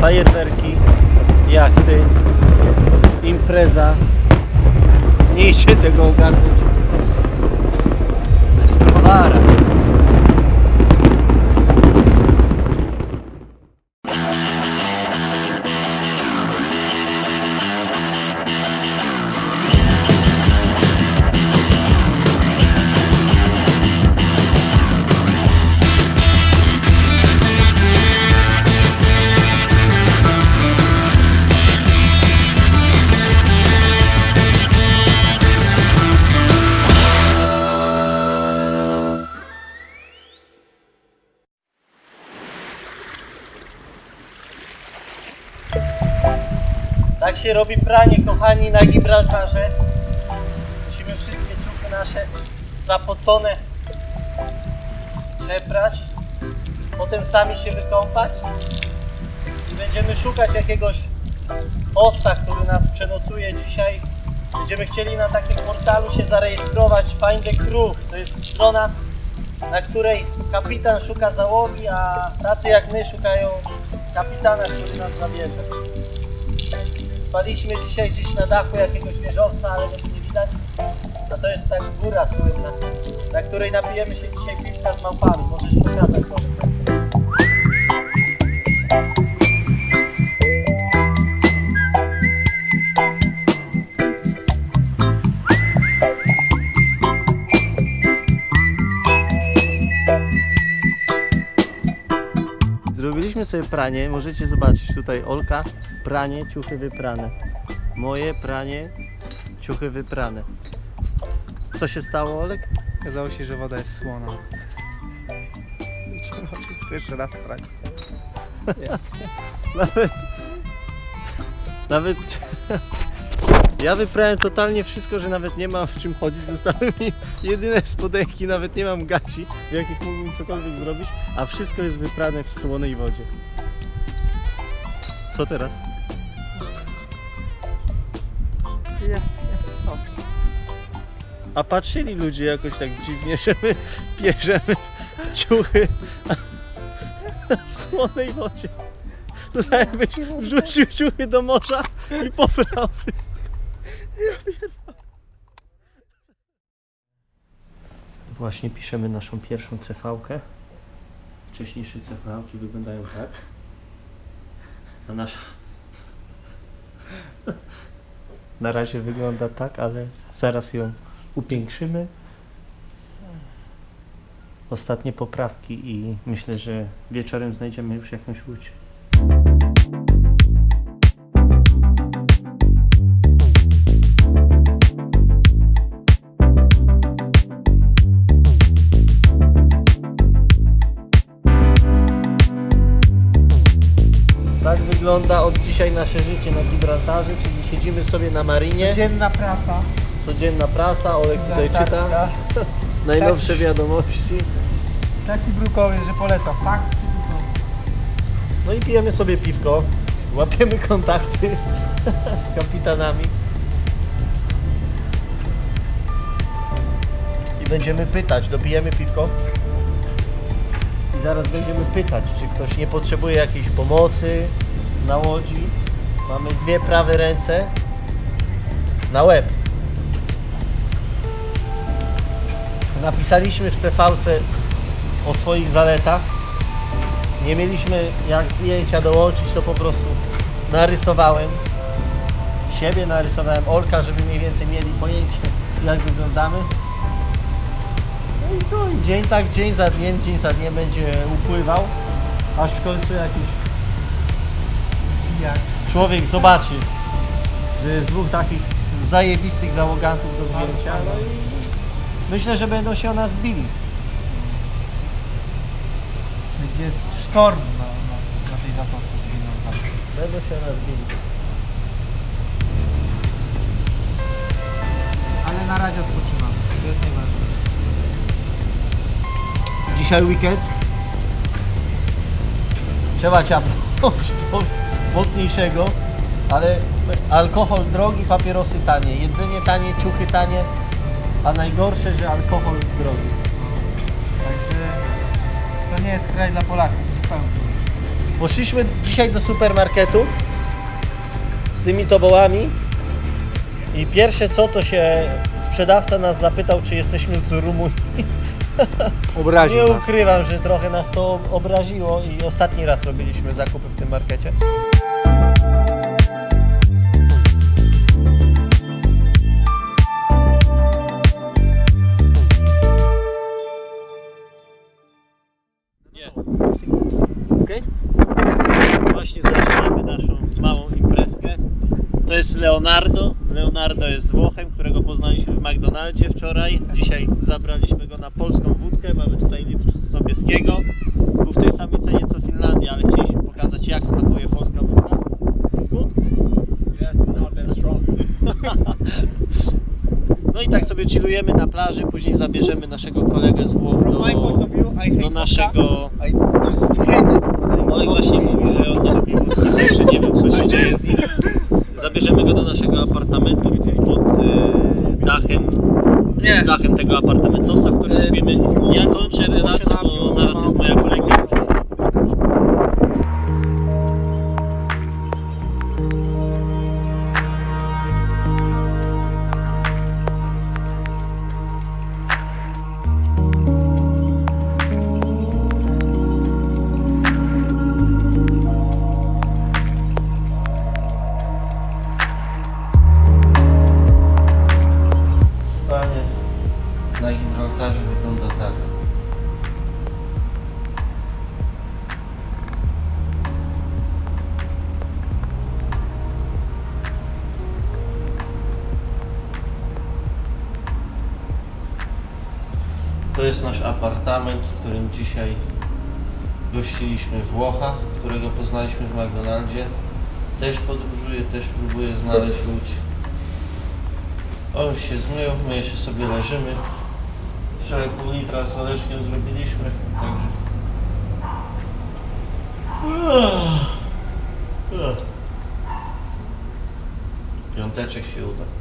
fajerwerki, jachty, impreza. Nie idzie tego ogarnąć bez browara. Się robi pranie, kochani, na Gibraltarze. Musimy wszystkie ciuchy nasze zapocone przeprać. Potem sami się wykąpać. I będziemy szukać jakiegoś osta, który nas przenocuje dzisiaj. Będziemy chcieli na takim portalu się zarejestrować Find the Crew. To jest strona, na której kapitan szuka załogi, a tacy jak my szukają kapitana, który nas zabierze. Spaliśmy dzisiaj gdzieś na dachu jakiegoś wieżowca, ale go nie widać. A to jest tak góra słynna, na której napijemy się dzisiaj piwka z małpami. Możesz pokazać to. Zrobiliśmy sobie pranie, możecie zobaczyć tutaj Olka, pranie, ciuchy wyprane. Moje pranie, ciuchy wyprane. Co się stało Olek? Okazało się, że woda jest słona. Trzeba wszystko jeszcze raz prać. Nawet. Nawet. Ja wyprałem totalnie wszystko, że nawet nie mam w czym chodzić. Zostały mi jedyne spodenki, nawet nie mam gaci, w jakich mógłbym cokolwiek zrobić, a wszystko jest wyprane w słonej wodzie. Co teraz? A patrzyli ludzie jakoś tak dziwnie, że my bierzemy ciuchy w słonej wodzie. To tak jakbyś wrzucił ciuchy do morza i pobrał wszystko. Właśnie piszemy naszą pierwszą CV-kę. Wcześniejsze CV-ki wyglądają tak. A nasza na razie wygląda tak, ale zaraz ją upiększymy. Ostatnie poprawki i myślę, że wieczorem znajdziemy już jakąś łódź. Dzisiaj nasze życie na Gibraltarze, czyli siedzimy sobie na marinie, Dzienna prasa. codzienna prasa, Olek tutaj czyta gibraltarska. najnowsze wiadomości. Taki brukowiec, że polecam. Fakt. No i pijemy sobie piwko, łapiemy kontakty z kapitanami. I będziemy pytać, dopijemy piwko. I zaraz będziemy pytać, czy ktoś nie potrzebuje jakiejś pomocy na łodzi. Mamy dwie prawe ręce na łeb. Napisaliśmy w CV-ce o swoich zaletach. Nie mieliśmy jak zdjęcia dołączyć, to po prostu narysowałem. Siebie narysowałem, Olka, żeby mniej więcej mieli pojęcie jak wyglądamy. No i co? Dzień tak, dzień za dniem, dzień za dniem będzie upływał, aż w końcu jakiś Jak? człowiek zobaczy, że jest dwóch takich zajebistych załogantów do wzięcia. No i myślę, że będą się o nas bili. Będzie sztorm na, na, na tej zatoce. zabił. Będą się o nas bili. Ale na razie odpoczywam. To jest najważniejsze. Dzisiaj weekend. Trzeba ciapnąć mocniejszego, ale alkohol drogi, papierosy tanie, jedzenie tanie, ciuchy tanie, a najgorsze, że alkohol drogi. Także to nie jest kraj dla Polaków. Zupełnie. Poszliśmy dzisiaj do supermarketu z tymi tobołami i pierwsze co to się sprzedawca nas zapytał, czy jesteśmy z Rumunii. Obraził Nie nas. ukrywam, że trochę nas to obraziło i ostatni raz robiliśmy zakupy w tym markecie. Leonardo. Leonardo jest Włochem, którego poznaliśmy w McDonaldzie wczoraj. Dzisiaj zabraliśmy go na polską wódkę. Mamy tutaj litr Sobieskiego. Był w tej samej cenie co Finlandia, ale chcieliśmy pokazać jak smakuje polska wódka. Skód? Yes, not that strong. No i tak sobie chillujemy na plaży, później zabierzemy naszego kolegę z Włoch do, do naszego... Olek właśnie mówi, że on nie lubi wódki, także nie wiem co się dzieje z nim. Zabierzemy go do apartamentu pod y, dachem, Nie. dachem tego apartamentowca, w którym śpimy. Ja kończę To jest nasz apartament, w którym dzisiaj gościliśmy Włocha, którego poznaliśmy w McDonaldzie. Też podróżuje, też próbuje znaleźć ludzi. On się zmył, my jeszcze sobie leżymy. Wczoraj pół litra z oleczkiem zrobiliśmy, także... Piąteczek się uda.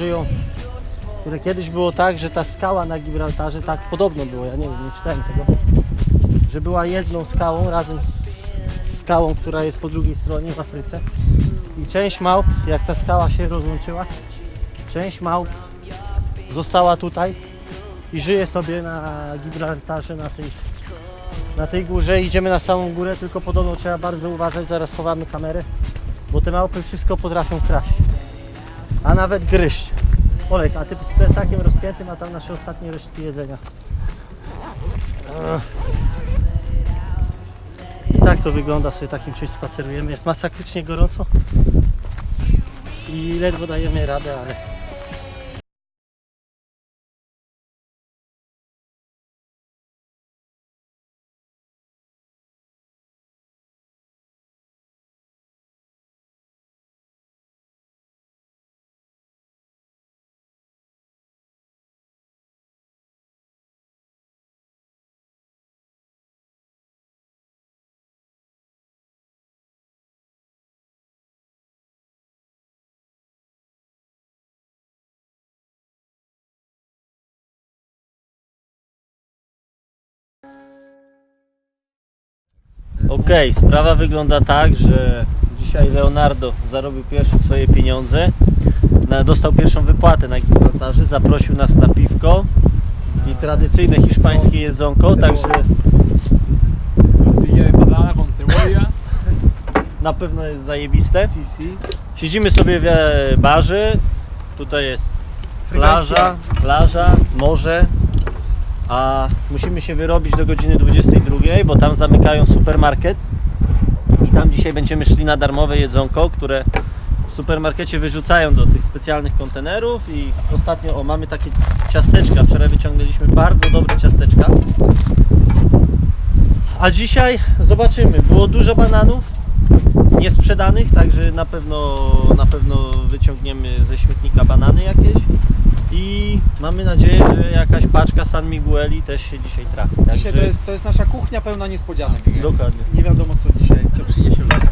Żyją, które kiedyś było tak, że ta skała na Gibraltarze, tak podobno było, ja nie wiem, nie czytałem tego, że była jedną skałą razem z skałą, która jest po drugiej stronie w Afryce. I część małp, jak ta skała się rozłączyła, część małp została tutaj i żyje sobie na Gibraltarze, na tej, na tej górze. Idziemy na samą górę, tylko podobno trzeba bardzo uważać, zaraz chowamy kamerę, bo te małpy wszystko potrafią kraść a nawet gryźć. Olek, a ty z plecakiem rozpiętym, a tam nasze ostatnie resztki jedzenia. I tak to wygląda, sobie takim czymś spacerujemy. Jest masakrycznie gorąco i ledwo dajemy radę, ale Okej, sprawa wygląda tak, że dzisiaj Leonardo zarobił pierwsze swoje pieniądze. Dostał pierwszą wypłatę na Gibraltarze, zaprosił nas na piwko i tradycyjne hiszpańskie jedzonko, także na pewno jest zajebiste. Siedzimy sobie w barze, tutaj jest plaża, plaża, morze, a musimy się wyrobić do godziny 22, bo tam zamykają supermarket. I tam dzisiaj będziemy szli na darmowe jedzonko, które w supermarkecie wyrzucają do tych specjalnych kontenerów. I ostatnio o mamy takie ciasteczka, wczoraj wyciągnęliśmy bardzo dobre ciasteczka. A dzisiaj zobaczymy, było dużo bananów, niesprzedanych, także na pewno, na pewno wyciągniemy ze śmietnika banany jakieś. I mamy nadzieję, że jakaś paczka San Migueli też się dzisiaj trafi. Także Dzisiaj to jest, to jest nasza kuchnia pełna niespodzianek. Nie? dokładnie. Nie wiadomo co dzisiaj, co przyniesie los.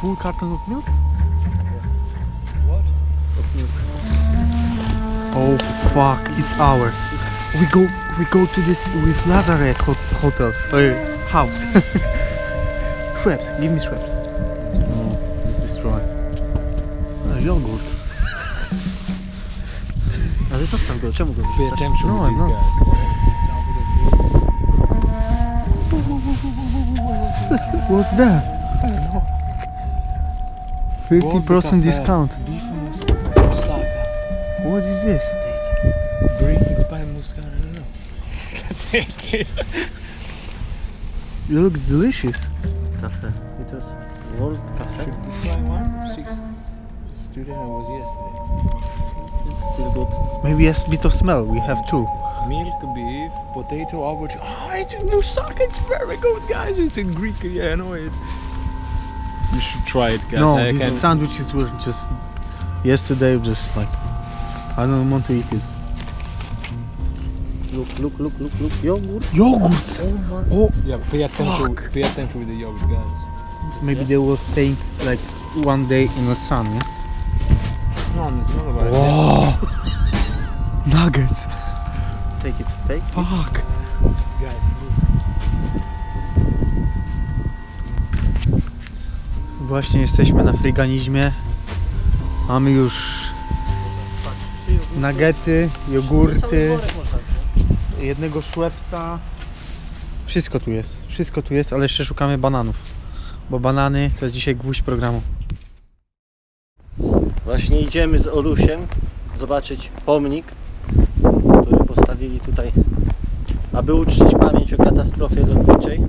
Full carton of milk? What? Oh fuck, it's ours. We go we go to this with Nazareth ho- hotel uh, house. Schweppes, give me Schweppes. No, it's destroyed. Uh, yogurt. Ale zostaw go, czemu go Pay wyrzucasz? attention No, with these no. guys. It's unbelievable. What's that? Fifty percent discount. Beef. What is this? You look delicious. Kafe. It was World Cafe. Should we try one? Six student I was yesterday. It's still good. Maybe a bit of smell. We have two. Milk, beef, potato, average. Oh, ah, it's a moussaka. It's very good, guys. It's in Greek. Yeah, I know it. You should try it, guys. no, I these can. sandwiches were just yesterday. Just like I don't want to eat it. Look, look, look, look, look. Yogurt. Yogurt. Oh my. Oh, Yeah, pay attention. Fuck. Pay attention with the yogurt, guys. maybe they will stay like one day in the sun. Yeah? No, it's not about Wow. Nuggets. Take it, take. Fuck. that. Guys, look. Właśnie jesteśmy na friganizmie. Mamy już nuggety, jogurty, Cały worek można wziąć. Jednego Schweppesa. Wszystko tu jest. Wszystko tu jest, ale jeszcze szukamy bananów. Bo banany to jest dzisiaj gwóźdź programu. Właśnie idziemy z Olusiem zobaczyć pomnik, który postawili tutaj, aby uczcić pamięć o katastrofie lotniczej,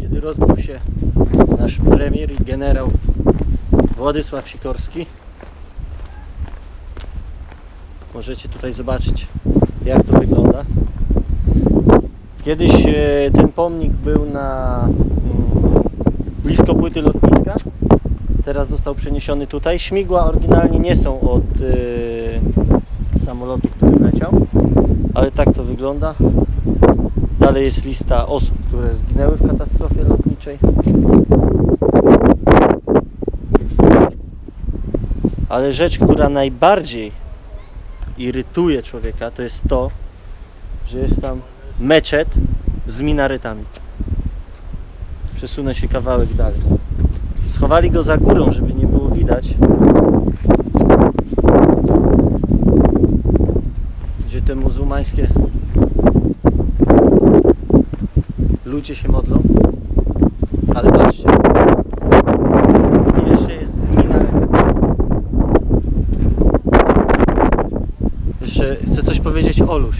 kiedy rozbił się nasz premier i generał Władysław Sikorski. Możecie tutaj zobaczyć, jak to wygląda. Kiedyś e, ten pomnik był na mm, blisko płyty lotniska. Teraz został przeniesiony tutaj. Śmigła oryginalnie nie są od e, samolotu, który leciał, ale tak to wygląda. Dalej jest lista osób, które zginęły w katastrofie lotniczej. Ale rzecz, która najbardziej irytuje człowieka, to jest to, że jest tam meczet z minaretami. Przesunę się kawałek dalej. Schowali go za górą, żeby nie było widać. Gdzie te muzułmańskie ludzie się modlą. Ale patrzcie. Jeszcze jest z. Jeszcze chcę coś powiedzieć Oluś.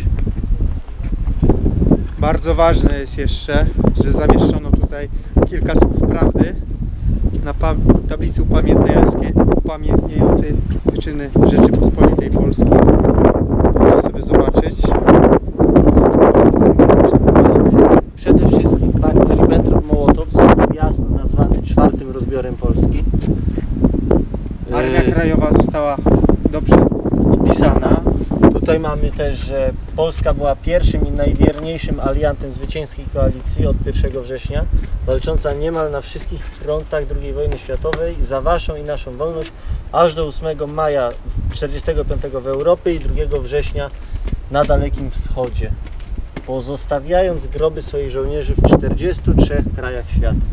Bardzo ważne jest jeszcze, że zamieszczono tutaj kilka słów prawdy na tablicy upamiętniającej, upamiętniającej wyczyny Rzeczypospolitej Polskiej. Możecie sobie zobaczyć. Przede wszystkim pakt Ribbentrop-Mołotow został jasno nazwany czwartym rozbiorem Polski. Armia Yy, Krajowa została dobrze opisana. Tutaj mamy też, że Polska była pierwszym i najwierniejszym aliantem zwycięskiej koalicji od 1 września, walcząca niemal na wszystkich frontach II wojny światowej za waszą i naszą wolność, aż do 8 maja 1945 w Europie i 2 września na Dalekim Wschodzie, pozostawiając groby swoich żołnierzy w 43 krajach świata.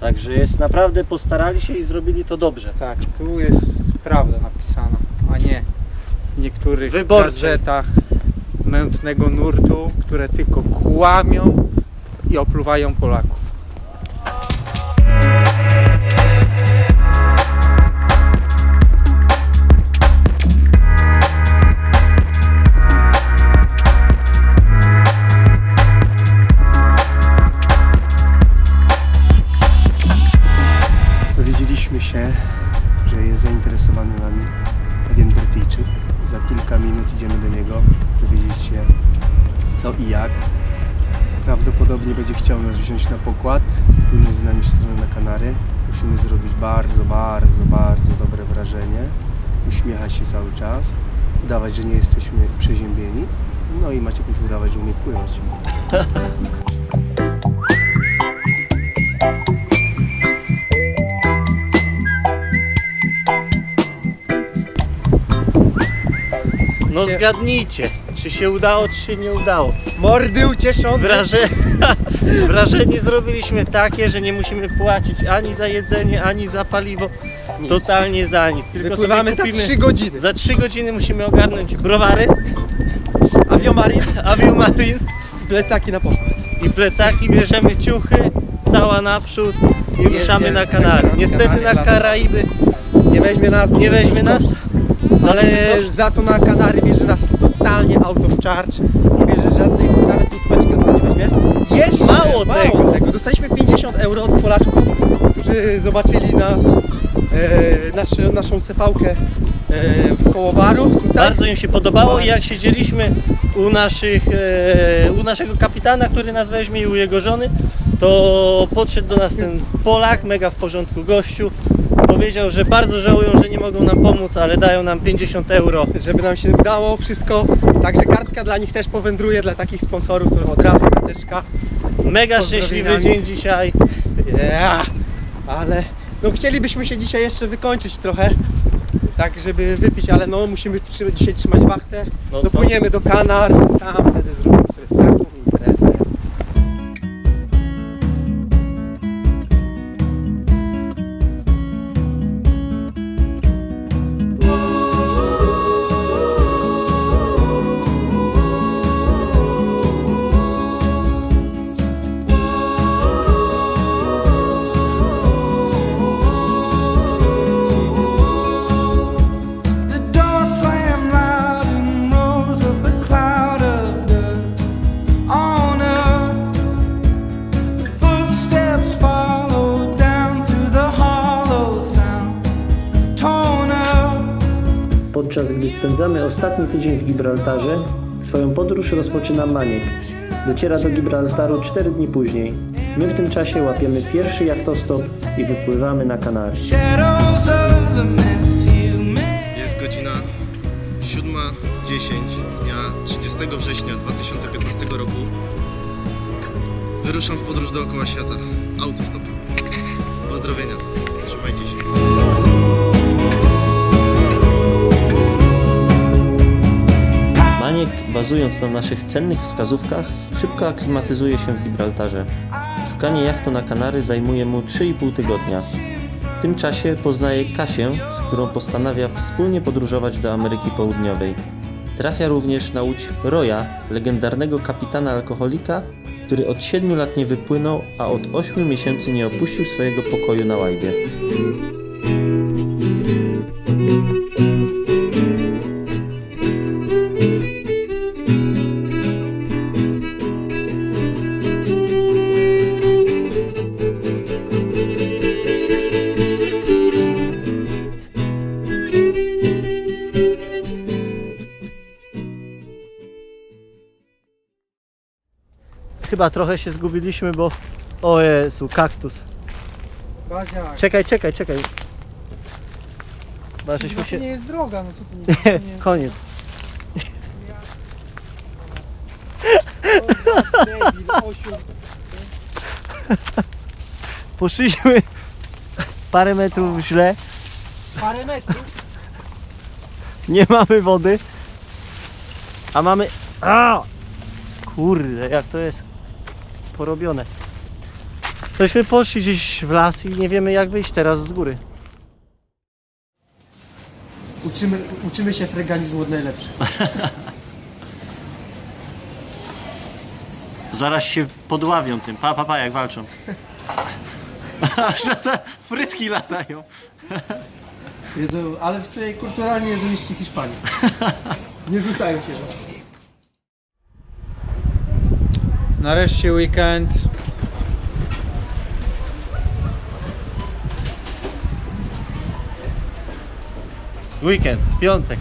Także jest naprawdę postarali się i zrobili to dobrze. Tak, tu jest prawda napisana, a nie niektórych Wyborczej. gazetach mętnego nurtu, które tylko kłamią i opluwają Polaków. Co i jak. Prawdopodobnie będzie chciał nas wziąć na pokład. Płynie z nami w stronę na Kanary. Musimy zrobić bardzo, bardzo, bardzo dobre wrażenie. Uśmiechać się cały czas. Udawać, że nie jesteśmy przeziębieni. No i Maciek musi udawać, że umie pływać. No zgadnijcie, czy się udało, czy się nie udało. Mordy ucieszone! Wraże... Wrażenie zrobiliśmy takie, że nie musimy płacić ani za jedzenie, ani za paliwo. Nic. Totalnie za nic. Tylko Wypływamy sobie za kupimy... 3 godziny. Za 3 godziny musimy ogarnąć browary, Aviomarin, aviomarin plecaki na pokład. i plecaki, bierzemy ciuchy, cała naprzód i ruszamy na na Kanary. Niestety na Karaiby Nie weźmie nas, bo nie weźmie nas, ale ale za to na Kanary bierze totalnie out of charge. Nie bierze żadnej, nawet złotóweczki od nas nie weźmie. Jeszcze, Mało tego. Dostaliśmy 50 euro od Polaczków, którzy zobaczyli nas, e, nasz, naszą cepałkę e, w kołowaru. Tutaj. Bardzo im się podobało i jak siedzieliśmy u, naszych, e, u naszego kapitana, który nas weźmie i u jego żony, to podszedł do nas ten Polak, mega w porządku gościu. Powiedział, że bardzo żałują, że nie mogą nam pomóc, ale dają nam 50 euro. żeby nam się udało wszystko. Także kartka dla nich też powędruje dla takich sponsorów, którym od razu karteczka. Mega szczęśliwy dzień dzisiaj. Yeah. Ale no chcielibyśmy się dzisiaj jeszcze wykończyć trochę. Tak, żeby wypić, ale no musimy trzy- dzisiaj trzymać wachtę. No co? Dopłyniemy do Kanar, tam wtedy zrobimy spędzamy ostatni tydzień w Gibraltarze, swoją podróż rozpoczyna Maniek. Dociera do Gibraltaru 4 dni później. My w tym czasie łapiemy pierwszy jachtostop i wypływamy na Kanary. Jest godzina 7.10 dnia 30 września 2015 roku. Wyruszam w podróż dookoła świata autostopem. Pozdrowienia. Maniek, bazując na naszych cennych wskazówkach, szybko aklimatyzuje się w Gibraltarze. Szukanie jachtu na Kanary zajmuje mu 3,5 tygodnia. W tym czasie poznaje Kasię, z którą postanawia wspólnie podróżować do Ameryki Południowej. Trafia również na łódź Roya, legendarnego kapitana alkoholika, który od 7 lat nie wypłynął, a od 8 miesięcy nie opuścił swojego pokoju na łajbie. Chyba trochę się zgubiliśmy, bo... O Jezu, kaktus. Baziak, Czekaj, czekaj, czekaj. Chyba żeśmy to się... nie jest droga, no co ty nie... nie Koniec. debil, osiu. Poszliśmy parę metrów źle. Parę metrów. Nie mamy wody. A mamy. A! Kurde, jak to jest porobione. Tośmy poszli gdzieś w las i nie wiemy jak wyjść teraz z góry. Uczymy, uczymy się freganizmu od najlepszych. Zaraz się podławią tym. Pa, pa, pa, jak walczą. Aż frytki latają. Jezu, ale w swojej kulturalnie jest mistrz Hiszpanii. Nie rzucają się. Nareszcie weekend. Weekend, piątek.